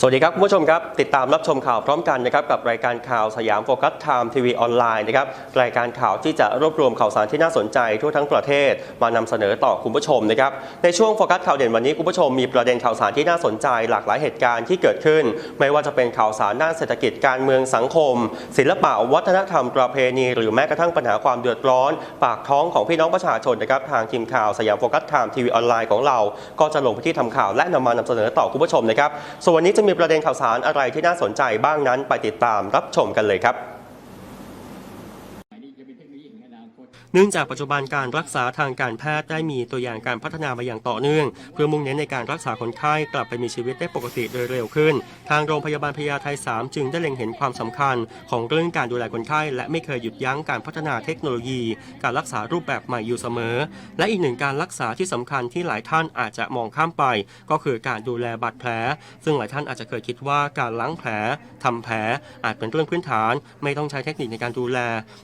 สวัสดีครับคุณผู้ชมครับ ติดตามรับชมข่าวพร้อมกันนะครับกับรายการข่าวสยามโฟกัสไทม์ทีวีออนไลน์นะครับรายการข่าวที่จะรวบรวมข่าวสารที่น่าสนใจทั่วทั้งประเทศมานำเสนอต่อคุณผู้ชมนะครับในช่วงโฟกัสข่าวเด่นวันนี้คุณผู้ชมมีประเด็นข่าวสารที่น่าสนใจ หลากหลายเหตุการณ์ที่เกิดขึ้น ไม่ว่าจะเป็นข่าวสารด้านเศรษฐกิจการเมืองสังคม ศิลปะวัฒนธรรมประเพณี หรือแม้กระทั่งปัญหาความเดือดร้อน ปากท้องของพี่น้องประชาชนนะครับทางทีมข่าวสยามโฟกัสไทม์ทีวีออนไลน์ของเรา ก็จะลงพื้นที่ทำข่าวและนำมานำเสนอต่อคุณผู้ชมนะครับส่วนวันนี้จะมีประเด็นข่าวสารอะไรที่น่าสนใจบ้างนั้นไปติดตามรับชมกันเลยครับ เนื่องจากปัจจุบันการรักษาทางการแพทย์ได้มีตัวอย่างการพัฒนามาอย่างต่อเนื่อง เพื่อมุ่งเน้นในการรักษาคนไข้กลับไปมีชีวิตได้ปกติโดยเร็วขึ้น ทางโรงพยาบาลพญาไท3จึงได้เล็งเห็นความสำคัญ ของเรื่องการดูแลคนไข้และไม่เคยหยุดยั้งการพัฒนาเทคโนโลยี การรักษารูปแบบใหม่อยู่เสมอ และอีกหนึ่งการรักษาที่สำคัญที่หลายท่านอาจจะมองข้ามไป ก็คือการดูแลบาดแผล ซึ่งหลายท่านอาจจะเคยคิดว่าการล้างแผลทำแผลอาจเป็นเรื่องพื้นฐาน ไม่ต้องใช้เทคนิคในการดูแล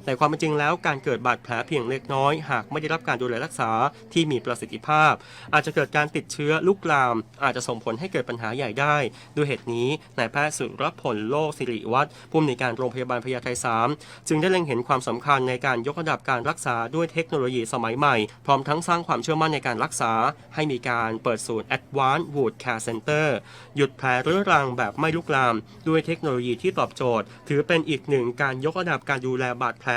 แต่ความเป็นจริงแล้วการเกิดบาดแผลเพียงเล็กน้อย หากไม่ได้รับการดูแลรักษาที่มีประสิทธิภาพ อาจจะเกิดการติดเชื้อลุกลาม อาจจะส่งผลให้เกิดปัญหาใหญ่ได้ ด้วยเหตุนี้นายแพทย์สุรพลโลกสิริวัฒน์ผู้อำนวยการโรงพยาบาลพญาไท3จึงได้เล็งเห็นความสำคัญในการยกระดับการรักษาด้วยเทคโนโลยีสมัยใหม่ พร้อมทั้งสร้างความเชื่อมั่นในการรักษา ให้มีการเปิดศูนย์ Advanced Wound Care Center หยุดแผลเรื้อรังแบบไม่ลุกลาม ด้วยเทคโนโลยีที่ตอบโจทย์ ถือเป็นอีกหนึ่งการยกระดับการดูแลบาดแผล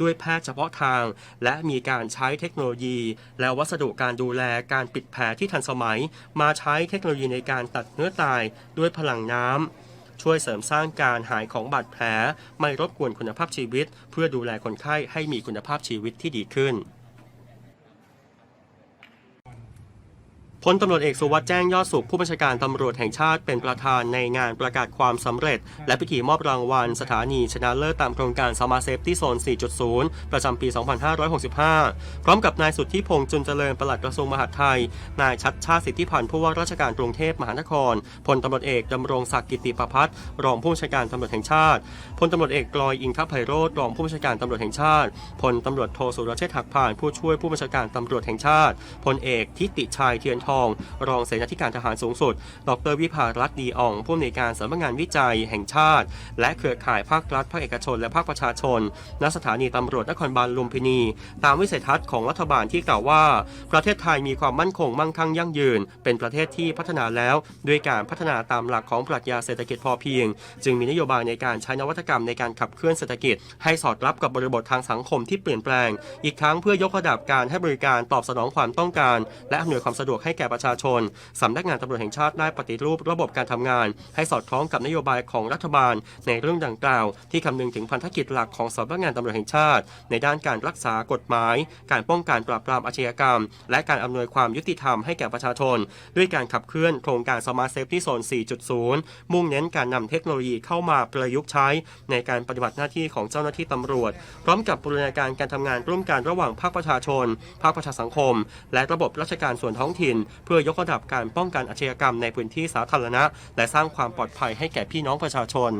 ด้วยแพทย์เฉพาะทางและมีการใช้เทคโนโลยี และวัสดุการดูแลการปิดแผลที่ทันสมัย มาใช้เทคโนโลยีในการตัดเนื้อตายด้วยพลังน้ำช่วยเสริมสร้างการหายของบาดแผล ไม่รบกวนคุณภาพชีวิต เพื่อดูแลคนไข้ให้มีคุณภาพชีวิตที่ดีขึ้น พลตำรวจเอกสุวัสด์แจ้งยอดสุขผู้บัญชาการตำรวจแห่งชาติเป็นประธานในงานประกาศความสำเร็จ และพิธีมอบรางวัลสถานีชนะเลิศตามโครงการสมาเซฟที่โซน 4.0 ประจำปี 2565 พร้อมกับนายสุทธิพงษ์จุนเจริญปลัดกระทรวงมหาดไทย นายชัดชาติสิทธิพันธ์ผู้ว่าราชการกรุงเทพมหานคร พลตำรวจเอกดำรงศักดิ์กิติประพัฒน์รองผู้บัญชาการตำรวจแห่งชาติ พลตำรวจเอกกลอยอิงคไพโรธรองผู้บัญชาการตำรวจแห่งชาติ พลตำรวจโทสุรเชษฐ์หักผ่านผู้ช่วยผู้บัญชาการตำรวจแห่งชาติ พลเอกทิติชัยเทียนทององ รองเสนาธิการทหารสูงสุด ดรวิภารัตน์ดีอ่องผู้อำนวยการสำนักงานวิจัยแห่งชาติ และเครือข่ายภาครัฐ ภาคเอกชน และภาคประชาชน ณ สถานีตำรวจนครบาลลุมพินี ตามวิสัยทัศน์ของรัฐบาลที่กล่าวว่า ประเทศไทยมีความมั่นคงมั่งคั่งยั่งยืน เป็นประเทศที่พัฒนาแล้วด้วยการพัฒนาตามหลักของปรัชญาเศรษฐกิจพอเพียง จึงมีนโยบายในการใช้นวัตกรรมในการขับเคลื่อนเศรษฐกิจ ให้สอดรับกับบริบททางสังคมที่เปลี่ยนแปลง อีกทั้งเพื่อยกระดับการให้บริการตอบสนองความต้องการ และอำนวยความสะดวกให้แก่ประชาชน สำนักงานตำรวจแห่งชาติได้ปฏิรูประบบการทำงาน ให้สอดคล้องกับนโยบายของรัฐบาล ในเรื่องดังกล่าว ที่คำนึงถึงพันธกิจหลักของสำนักงานตำรวจแห่งชาติ ในด้านการรักษากฎหมาย การป้องกันปราบปรามอาชญากรรม และการอำนวยความยุติธรรมให้แก่ประชาชน ด้วยการขับเคลื่อนโครงการสมาร์ทเซฟที่โซน 4.0 มุ่งเน้นการนำเทคโนโลยีเข้ามาประยุกต์ใช้ ในการปฏิบัติหน้าที่ของเจ้าหน้าที่ตำรวจ พร้อมกับบูรณาการการทำงานร่วมกันระหว่างภาคประชาชน ภาคประชาสังคม และระบบราชการส่วนท้องถิ่นเพื่อยกระดับการป้องกันอาชญากรรมในพื้นที่สาธารณะ และสร้างความปลอดภัยให้แก่พี่น้องประชาชน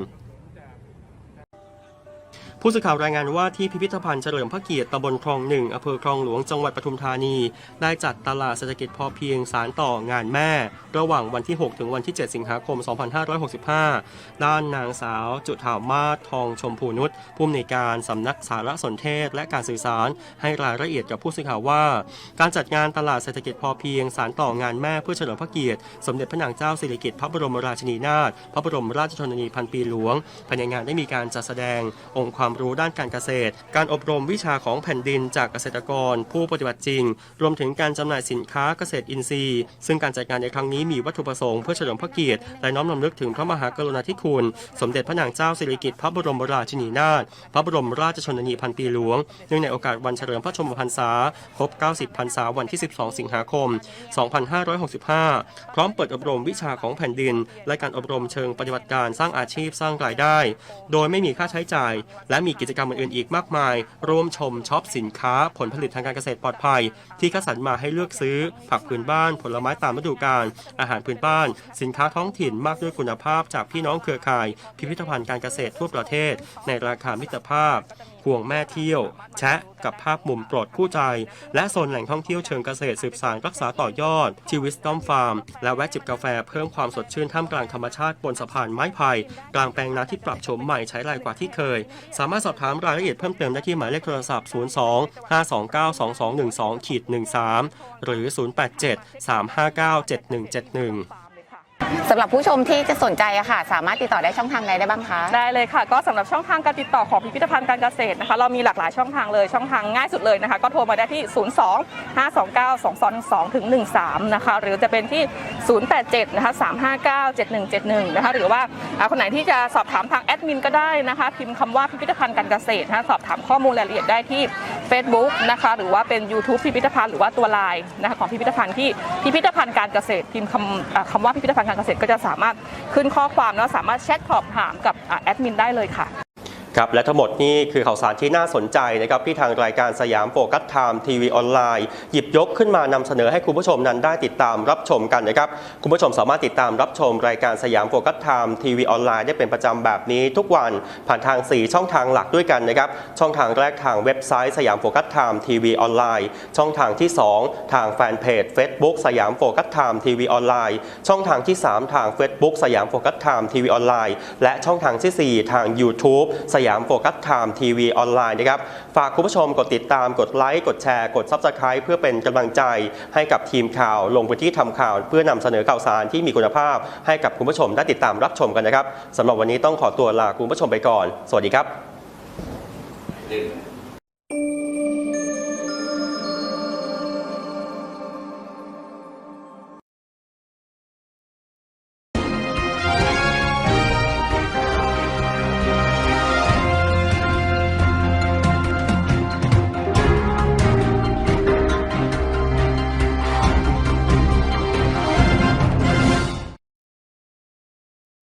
ผู้สื่อข่าวรายงานว่าที่พิพิธภัณฑ์เฉลิมพระเกียรติตำบลคลองหนึ่งอำเภอคลองหลวงจังหวัดปทุมธานี ได้จัดตลาดเศรษฐกิจพอเพียงสารต่องานแม่ ระหว่างวันที่ 6 ถึงวันที่ 7 สิงหาคม 2565 ด้านนางสาวจุธามาศทองชมพูนุชผู้อำนวยการสำนักสารสนเทศและการสื่อสารให้รายละเอียดกับผู้สื่อข่าวว่า การจัดงานตลาดเศรษฐกิจพอเพียงสารต่องานแม่เพื่อเฉลิมพระเกียรติ สมเด็จพระนางเจ้าสิริกิติ์พระบรมราชินีนาถพระบรมราชชนนีพันปีหลวงภายในงานได้มีการจัดแสดงองค์ความความรู้ด้านการเกษตร การอบรมวิชาของแผ่นดินจากเกษตรกร ผู้ปฏิบัติจริง รวมถึงการจำหน่ายสินค้าเกษตรอินทรีย์ ซึ่งการจัดงานในครั้งนี้มีวัตถุประสงค์เพื่อเฉลิมพระเกียรติและน้อมรำลึกถึงพระมหากรุณาธิคุณ สมเด็จพระนางเจ้าสิริกิติ์พระบรมราชินีนาถพระบรมราชชนนีพันปีหลวงเนื่องในโอกาสวันเฉลิมพระชนมพรรษาครบ 90 พรรษาวันที่ 12 สิงหาคม 2565 พร้อมเปิดอบรมวิชาของแผ่นดิน และการอบรมเชิงปฏิบัติการสร้างอาชีพสร้างรายได้ โดยไม่มีค่าใช้จ่ายและและมีกิจกรรมอื่นๆอีกมากมาย ร่วมชมช็อปสินค้า ผลผลิตทางการเกษตรปลอดภัย ที่คัดสรรมาให้เลือกซื้อ ผักพื้นบ้าน ผลไม้ตามฤดูกาลอาหารพื้นบ้าน สินค้าท้องถิ่นมากด้วยคุณภาพจากพี่น้องเครือข่าย พิพิธภัณฑ์การเกษตรทั่วประเทศ ในราคามิตรภาพ ห่วงแม่เที่ยว แชะกับภาพมุมโปรดคู่ใจ และโซนแหล่งท่องเที่ยวเชิงเกษตรสืบสานรักษาต่อยอดที่วิสตอมฟาร์ม และแวะจิบกาแฟเพิ่มความสดชื่นท่ามกลางธรรมชาติบนสะพานไม้ไผ่กลางแปลงนาที่ปรับโฉมใหม่ใช้รายกว่าที่เคย สามารถสอบถามรายละเอียดเพิ่มเติมได้ที่หมายเลขโทรศัพท์ 02 529 2212ขีด13 หรือ 087 359 7171 สำหรับผู้ชมที่จะสนใจอะค่ะ สามารถติดต่อได้ช่องทางใดได้บ้างคะ ได้เลยค่ะ ก็สำหรับช่องทางการติดต่อของพิพิธภัณฑ์การเกษตรนะคะ เรามีหลากหลายช่องทางเลยช่องทางง่ายสุดเลยนะคะ ก็โทรมาได้ที่ 02 529 2 2 2ถึง13 นะคะ หรือจะเป็นที่ 087 นะคะ 359 7171 นะคะ หรือว่าอ่าคนไหนที่จะสอบถามทางแอดมินก็ได้นะคะ พิมพ์คำว่าพิพิธภัณฑ์การเกษตรนะคะสอบถามข้อมูลรายละเอียดได้ที่ Facebook นะคะหรือว่าเป็น YouTube พิพิธภัณฑ์หรือว่าตัวไลน์นะคะของพิพิธภัณฑ์ที่พิพิธภัณฑ์การเกษตรพิมพ์คำคำว่าพิพิธภัณฑ์การเกษตรก็จะสามารถขึ้นข้อความแล้วสามารถแชทสอบถามกับแอดมินได้เลยค่ะ ครับและทั้งหมดนี่คือข่าวสารที่น่าสนใจนะครับที่ทางรายการสยามโฟกัสไทม์ทีวีออนไลน์หยิบยกขึ้นมานำเสนอให้คุณผู้ชมนั้นได้ติดตามรับชมกันนะครับคุณผู้ชมสามารถติดตามรับชมรายการสยามโฟกัสไทม์ทีวีออนไลน์ได้เป็นประจำแบบนี้ทุกวันผ่านทาง 4 ช่องทางหลักด้วยกันนะครับช่องทางแรกทางเว็บไซต์สยามโฟกัสไทม์ทีวีออนไลน์ช่องทางที่ 2 ทางแฟนเพจ Facebook สยามโฟกัสไทม์ทีวีออนไลน์ช่องทางที่ 3 ทาง Facebook สยามโฟกัสไทม์ทีวีออนไลน์และช่องทางทีสี่4 ทาง YouTube สยามโฟกัสไทม์ทีวีออนไลน์นะครับ ฝากคุณผู้ชมกดติดตามกดไลค์ กดแชร์ กดซับสไคร b ์เพื่อเป็นกำลังใจให้กับทีมข่าว ลงพื้นที่ทำข่าว เพื่อนำเสนอข่าวสารที่มีคุณภาพ ให้กับคุณผู้ชมได้ติดตามรับชมกันนะครับสำหรับวันนี้ต้องขอตัวลาคุณผู้ชมไปก่อน สวัสดีครับ